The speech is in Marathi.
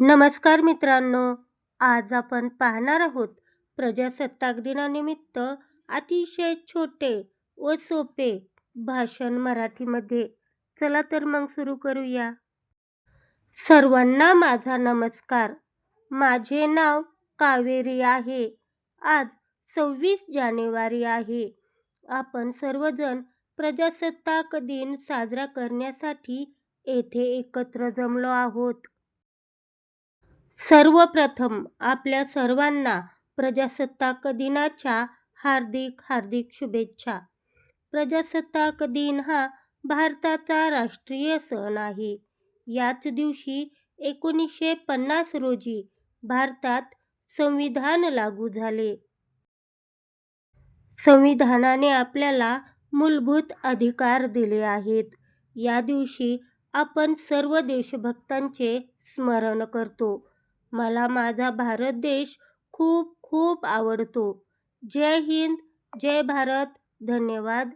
नमस्कार मित्रांनो आज आपण पाहणार आहोत प्रजासत्ताक दिनानिमित्त अतिशय छोटे व सोपे भाषण मराठीमध्ये. चला तर मग सुरू करूया. सर्वांना माझा नमस्कार. माझे नाव कावेरी आहे. आज सव्वीस जानेवारी आहे. आपण सर्वजण प्रजासत्ताक दिन साजरा करण्यासाठी येथे एकत्र जमलो आहोत. सर्वप्रथम आपल्या सर्वांना प्रजासत्ताक दिनाच्या हार्दिक हार्दिक शुभेच्छा. प्रजासत्ताक दिन हा भारताचा राष्ट्रीय सण आहे. याच दिवशी एकोणीसशे पन्नास रोजी भारतात संविधान लागू झाले. संविधानाने आपल्याला मूलभूत अधिकार दिले आहेत. या दिवशी आपण सर्व देशभक्तांचे स्मरण करतो. मला माझा भारत देश खूप खूप आवडतो. जय हिंद जय भारत. धन्यवाद.